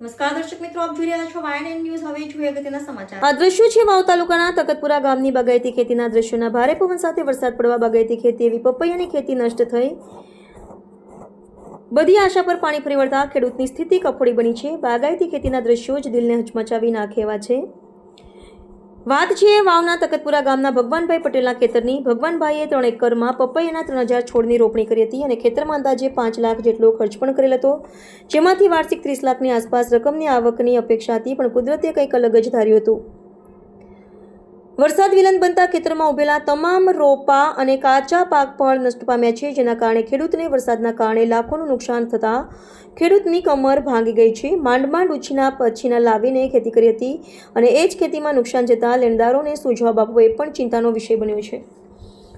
નમસ્કાર દર્શક મિત્રો, આપ જોઈ ન્યૂઝ હવે જોઈએ આ દ્રશ્યો છે વાવ તાલુકાના તકતપુરા ગામની બગાયતી ખેતીના દ્રશ્યોના ભારે પવન સાથે વરસાદ પડવા બાગાયતી ખેતી એવી પપૈયાની ખેતી નષ્ટ થઈ. બધી આશા પર પાણી ફરી વળતા ખેડૂતની સ્થિતિ કફોડી બની છે. બાગાયતી ખેતીના દ્રશ્યો જ દિલને હચમચાવી નાખેવા છે. વાત છે વાવના તકતપુરા ગામના ભગવાનભાઈ પટેલના ખેતરની ભગવાનભાઈએ ત્રણ એકરમાં પપૈયાના ત્રણ હજાર છોડની રોપણી કરી હતી અને ખેતરમાં અંદાજે પાંચ લાખ જેટલો ખર્ચ પણ કરેલ હતો. જેમાંથી વાર્ષિક ત્રીસ લાખની આસપાસ રકમની આવકની અપેક્ષા હતી, પણ કુદરતે કંઈક અલગ જ ધાર્યું હતું. વરસાદ વિલંબ બનતા ખેતરમાં ઉભેલા તમામ રોપા અને કાચા પાક પણ નષ્ટ પામ્યા છે, જેના કારણે ખેડૂતને વરસાદના કારણે લાખોનું નુકસાન થતાં ખેડૂતની કમર ભાંગી ગઈ છે. માંડ માંડ ઉછીના પછીના લાવીને ખેતી કરી હતી અને એ જ ખેતીમાં નુકસાન જતાં લેણદારોને શું જવાબ આપવો એ પણ ચિંતાનો વિષય બન્યો છે.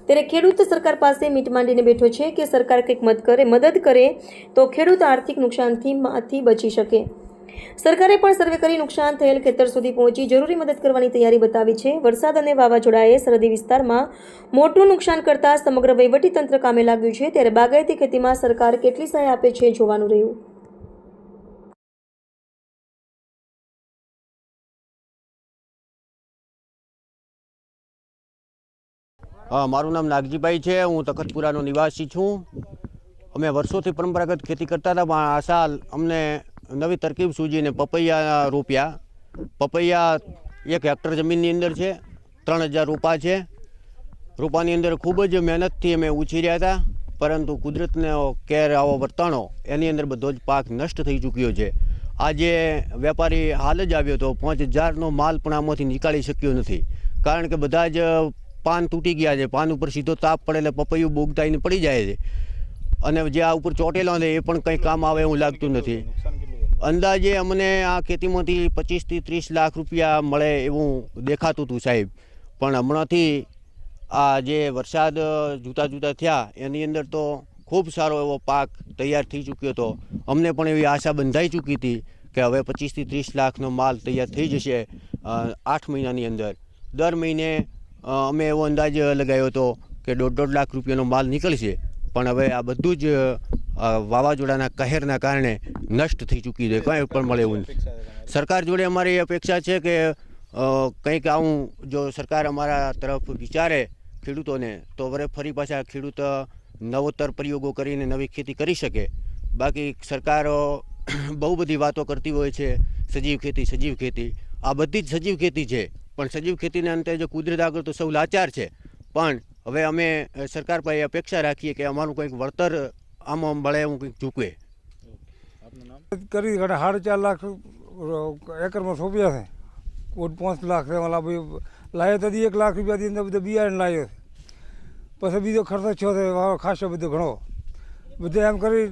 ત્યારે ખેડૂત સરકાર પાસે મીટ માંડીને બેઠો છે કે સરકાર કંઈક મદદ કરે મદદ કરે તો ખેડૂત આર્થિક નુકસાનથી બચી શકે. સરકારે પણ સર્વે કરી નુકસાન થયેલ ખેતર સુધી પહોંચી જરૂરી મદદ કરવાની તૈયારી બતાવી છે. વરસાદ અને વાવાઝોડાએ સરહદી વિસ્તારમાં મોટું નુકસાન કરતા સમગ્ર વહીવટીતંત્ર કામે લાગ્યું છે. ત્યારે બાગાયતી ખેતીમાં સરકાર કેટલી સહાય આપે છે જોવાનું રહ્યું. હા, મારું નામ નાગજીભાઈ છે. હું તખતપુરાનો નિવાસી છું. અમે વર્ષોથી પરંપરાગત ખેતી કરતા હતા, પણ આ સાલ અમને નવી તરકીબ સૂજીને પપૈયા રૂપિયા. પપૈયા એક હેક્ટર જમીનની અંદર છે, ત્રણ હજાર રૂપા છે. રૂપાની અંદર ખૂબ જ મહેનતથી અમે ઉછીર્યા હતા, પરંતુ કુદરતનો કેર, આવો વર્તાણો, એની અંદર બધો જ પાક નષ્ટ થઈ ચૂક્યો છે. આજે વેપારી હાલ જ આવ્યો હતો, પાંચ હજારનો માલ પણ આમાંથી નીકાળી શક્યો નથી. કારણ કે બધા જ પાન તૂટી ગયા છે, પાન ઉપર સીધો તાપ પડે એટલે પપૈયું બોગતાઈને પડી જાય છે. અને જે આ ઉપર ચોટેલો છે એ પણ કંઈ કામ આવે એવું લાગતું નથી. અંદાજે અમને આ ખેતીમાંથી પચીસથી ત્રીસ લાખ રૂપિયા મળે એવું દેખાતું હતું સાહેબ. પણ હમણાંથી આ જે વરસાદ જુદા જુદા થયા, એની અંદર તો ખૂબ સારો એવો પાક તૈયાર થઈ ચૂક્યો હતો. અમને પણ એવી આશા બંધાઈ ચૂકી હતી કે હવે પચીસથી ત્રીસ લાખનો માલ તૈયાર થઈ જશે આઠ મહિનાની અંદર. દર મહિને અમે એવો અંદાજ લગાવ્યો હતો કે દોઢ દોઢ લાખ રૂપિયાનો માલ નીકળશે. પણ હવે આ બધું જ વાવાઝોડાના કહેરના કારણે નષ્ટ થઈ ચૂકી છે. કંઈ પણ મળે એવું સરકાર જોડે અમારી અપેક્ષા છે કે કંઈક આવું જો સરકાર અમારા તરફ વિચારે ખેડૂતોને, તો વરે ફરી પાછા ખેડૂત નવોત્તર પ્રયોગો કરીને નવી ખેતી કરી શકે. બાકી સરકારો બહુ બધી વાતો કરતી હોય છે, સજીવ ખેતી સજીવ ખેતી. આ બધી જ સજીવ ખેતી છે. પણ સજીવ ખેતીના અંતે જો કુદરત આગળ તો સૌ લાચાર છે. પણ હવે અમે સરકાર પાસે અપેક્ષા રાખીએ કે અમારું કંઈક વળતર આમાં મળે એવું કંઈક ચૂકવે કરી ઘણા સાડા ચાર લાખ એકરમાં સોંપ્યા છે. કોઈ પાંચ લાખ છે. મતલબ ભાઈ લાવ્યો તો એક લાખ રૂપિયાથી અંદર બધો બિયારણ લાવ્યો છે. પછી બીજો ખર્ચો છો છે ખાસો બધો ઘણો. બધે એમ કરી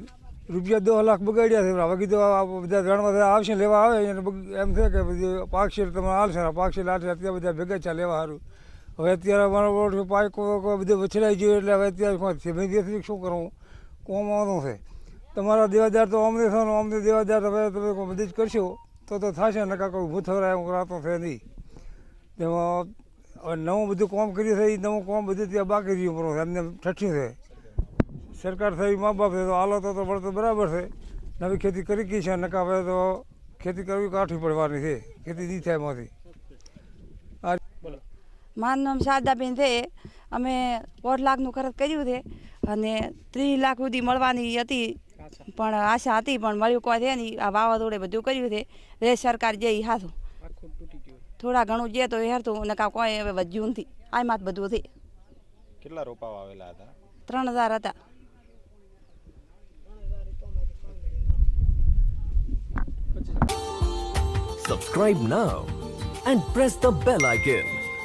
રૂપિયા દસ લાખ બગાડ્યા છે. હવે કીધું બધા જાણવા આવશે લેવા આવે. એને એમ છે કે બધું પાકશેર તમે હાલશે ને પાકશેર હાલશે અત્યારે બધા ભેગા છે લેવા સારું હવે અત્યારે અમારો રોડ પાક બધું વછડાઈ ગયું એટલે હવે અત્યારે શું ધીમે ધીમે શું કરવું કોમવાનું છે. તમારા દેવાદાર તો અમને થવાનું અમને દેવાદાર હવે તમે બધી જ કરશો તો તો થશે, નકા કોઈ થવાય એમ રાતો છે નહીં. તેમાં હવે નવું બધું કામ કર્યું છે એ નવું કામ બધું ત્યાં બાકી રહ્યું પડે એમને ઠઠ્યું છે. સરકાર થઈ મા બાપ છે, તો હાલો તો તો મળતો બરાબર છે. નવી ખેતી કરી ગઈ છે, નકા હવે તો ખેતી કરવી કાઠી પડવાની છે. ખેતી નહીં થાય એમાંથી. મારું નામ શારદાબેન છે. અમે દોઢ લાખનું ખર્ચ કર્યું છે અને ત્રીસ લાખ સુધી મળવાની હતી. પણ આશા હતી પણ મળ્યું કોઈ છે નહીં. આ વાવાઝોડે બધું કર્યું છે. રે સરકાર જે હાથું. થોડા ઘણું જે તો હેરતું અને કાં કોઈ હવે વધ્યું નથી. આમાં જ બધું છે. કેટલા રોપા વાવેલા હતા? ત્રણ હજાર હતા. Subscribe now and press the bell icon.